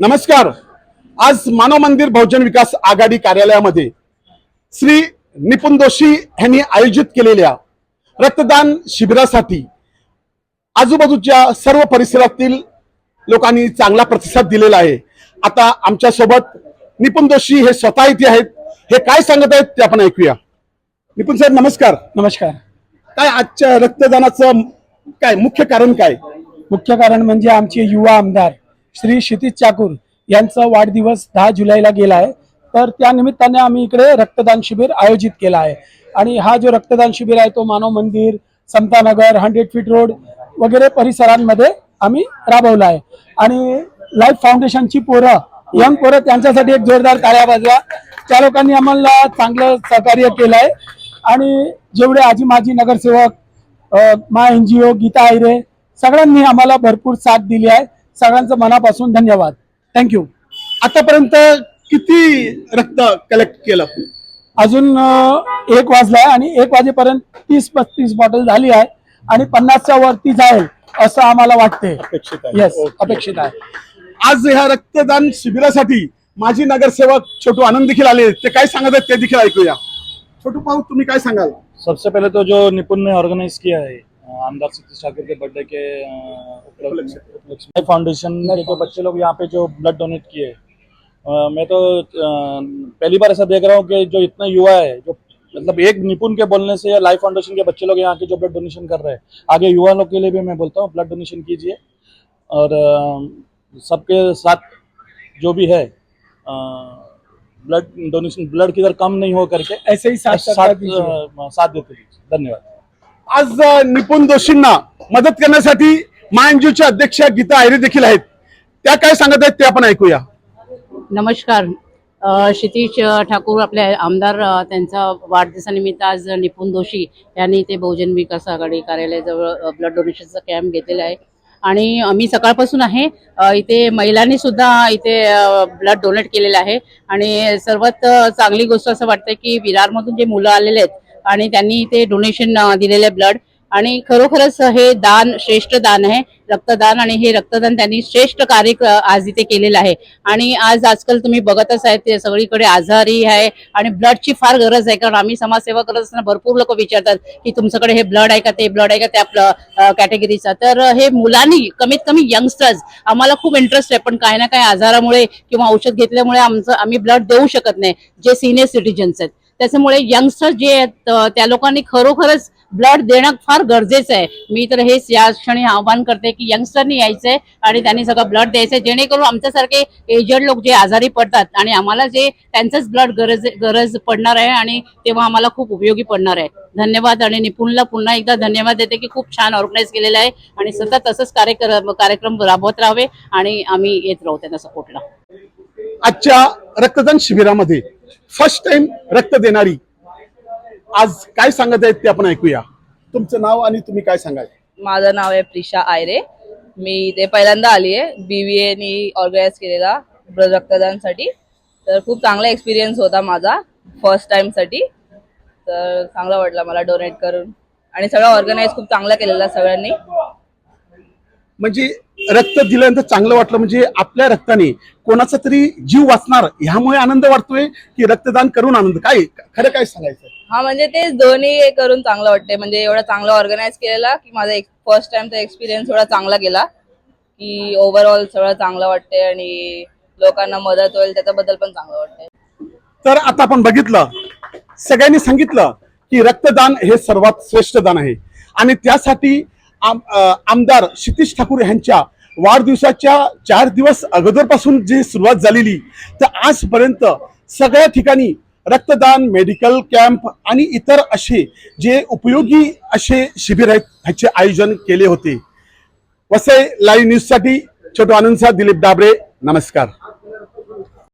नमस्कार. आज मानव मंदिर बहुजन विकास आघाडी कार्यालयामध्ये श्री निपुण दोशी यांनी आयोजित केलेल्या रक्तदान शिबिरासाठी आजूबाजूच्या सर्व परिसरातील लोकांनी चांगला प्रतिसाद दिलेला आहे. आता आमच्यासोबत निपुण दोशी हे स्वतः इथे आहेत. हे काय सांगत आहेत ते आपण ऐकूया. निपुण साहेब नमस्कार. नमस्कार. काय आजच्या रक्तदानाचं काय मुख्य कारण काय? मुख्य कारण म्हणजे आमचे युवा आमदार श्री क्षितिज चाकूर यांचा वाढदिवस दहा जुलैला गेला आहे. तर त्या निमित्ताने आम्ही इकडे रक्तदान शिबिर आयोजित केला आहे. आणि हा जो रक्तदान शिबिर आहे तो मानव मंदिर समतानगर हंड्रेड फीट रोड वगैरे परिसरांमध्ये आम्ही राबवला आहे. आणि लाईफ फाउंडेशनची पोरं यंग पोरं त्यांच्यासाठी एक जोरदार टाळ्या वाजवा. त्या लोकांनी आम्हाला चांगलं सहकार्य केलं आहे. आणि जेवढे आजी माजी नगरसेवक मा N G O Geeta Ayre सगळ्यांनी आम्हाला भरपूर साथ दिली आहे. सगळ्यांचं मनापासून धन्यवाद. थँक्यू आतापर्यंत किती रक्त कलेक्ट केलं? अजून एक वाजलाय आणि एक वाजेपर्यंत तीस पस्तीस बॉटल झाली आहे आणि पन्नासच्या वरती जाईल असं आम्हाला वाटते अपेक्षित आहे. येस. अपेक्षित आहे. आज ह्या रक्तदान शिबिरासाठी माजी नगरसेवक छोटू आनंद देखील आले. ते काय सांगत आहेत ते देखील ऐकूया. छोटू पाहू तुम्ही काय सांगाल? सबसे पहले तो जो निपुण ने ऑर्गेनाइज किया है आमदार सतीश ठाकुर के बर्थडे के उपलक्ष्य में। फाउंडेशन के जो बच्चे लोग यहाँ पे जो ब्लड डोनेट किए। मैं तो पहली बार ऐसा देख रहा हूँ कि जो इतना युवा है जो मतलब एक निपुण के बोलने से या लाइफ फाउंडेशन के बच्चे लोग यहाँ के जो ब्लड डोनेशन कर रहे हैं। आगे युवा लोग के लिए भी मैं बोलता हूँ ब्लड डोनेशन कीजिए। और सबके साथ जो भी है ब्लड डोनेशन ब्लड किधर कम नहीं हो करके ऐसे ही साथ साथ दीजिए. साथ देते. धन्यवाद। आज निपुण दोषींना मदत करण्यासाठी मायंजूच्या अध्यक्ष गीता आयरे देखील आहेत. त्या काय सांगत आहेत ते आपण ऐकूया. नमस्कार. क्षितिश ठाकूर आपले आमदार त्यांचा वाढदिवसानिमित्त आज निपुण दोषी यांनी ते बहुजन विकास आघाडी कार्यालयाजवळ ब्लड डोनेशनचा कॅम्प घेतलेला आहे. आणि मी सकाळपासून आहे. इथे महिलांनी सुद्धा इथे ब्लड डोनेट केलेलं आहे. आणि सर्वात चांगली गोष्ट असं वाटतं की विरारमधून जे मुलं आलेले आहेत आणि त्यांनी ते डोनेशन दिलेले दिलेलं आहे ब्लड आणि खरोखरच हे दान श्रेष्ठ दान आहे रक्तदान. आणि हे रक्तदान त्यांनी श्रेष्ठ कार्य आज इथे केलेलं आहे. आणि आज आजकाल तुम्ही बघतच आहे ते सगळीकडे आजारी आहे. आणि ब्लडची फार गरज आहे. कारण आम्ही समाजसेवा करत असताना भरपूर लोक विचारतात की तुमच्याकडे हे ब्लड आहे का ते ब्लड आहे का त्या कॅटेगरीचा तर हे मुलांनी कमीत कमी यंगस्टर्स आम्हाला खूप इंटरेस्ट आहे. पण काही ना काही आजारामुळे किंवा औषध घेतल्यामुळे आमचं आम्ही ब्लड देऊ शकत नाही. जे सिनियर सिटीजन्स आहेत. त्याच्यामुळे यंगस्टर्स जे आहेत त्या लोकांनी खरोखरच ब्लड देणं फार गरजेचं आहे. मी तर हेच या क्षणी आव्हान करते की यंगस्टरनी यायचंय आणि त्यांनी सगळं ब्लड द्यायचंय. जेणेकरून आमच्यासारखे एजड लोक जे आजारी पडतात आणि आम्हाला जे त्यांचंच ब्लड गरज गरज पडणार आहे आणि तेव्हा आम्हाला खूप उपयोगी पडणार आहे. धन्यवाद आणि निपुणला पुन्हा एकदा धन्यवाद देते की खूप छान ऑर्गनाईज केलेलं आहे आणि सतत असंच कार्यक्रम कार्यक्रम राबवत राहावे आणि आम्ही येत राहू त्यांना सपोर्टला आजच्या रक्तदान शिबिरामध्ये फर्स्ट टाइम रक्त देणारी. आज काय सांगत आहेत ते आपण ऐकूया. तुमचं नाव आणि तुम्ही काय सांगाल? माझं नाव आहे प्रिशा आयरे. मी इथे पहिल्यांदा आली आहे. बी व्ही एनी ऑर्गनाईज केलेला रक्तदानसाठी. तर खूप चांगला एक्सपिरियन्स होता माझा फर्स्ट टाइमसाठी तर चांगला वाटला मला डोनेट करून. आणि सगळं ऑर्गनाईज खूप चांगला केलेला सगळ्यांनी. म्हणजे रक्त दिल्यानंतर चांगलं वाटलं म्हणजे आपल्या रक्ताने कोणाचा तरी जीव वाचणार ह्यामुळे आनंद वाटतोय की रक्तदान करून आनंद? काय खरं काय सांगायचं हा म्हणजे ते दोन्ही हे करून चांगलं वाटतंय. म्हणजे एवढा चांगला ऑर्गनाईज केलेला की माझा एक फर्स्ट टाइमचा एक्सपिरियन्स एवढा चांगला गेला की ओव्हरऑल सगळं चांगलं वाटतंय आणि लोकांना मदत होईल त्याच्याबद्दल पण चांगलं वाटतंय. तर आता आपण बघितलं सगळ्यांनी सांगितलं की रक्तदान हे सर्वात श्रेष्ठ दान आहे. आणि त्यासाठी आम- आमदार क्षितिश ठाकूर यांच्या वाढदिवसाच्या चार दिवस अगोदरपासून जी सुरुवात झालेली तर आजपर्यंत सगळ्या ठिकाणी रक्तदान मेडिकल कॅम्प आणि इतर असे जे उपयोगी असे शिबिर आहेत ह्याचे आयोजन केले होते. वसई लाईव्ह न्यूजसाठी छोटू आनंद दिलीप डाबरे नमस्कार.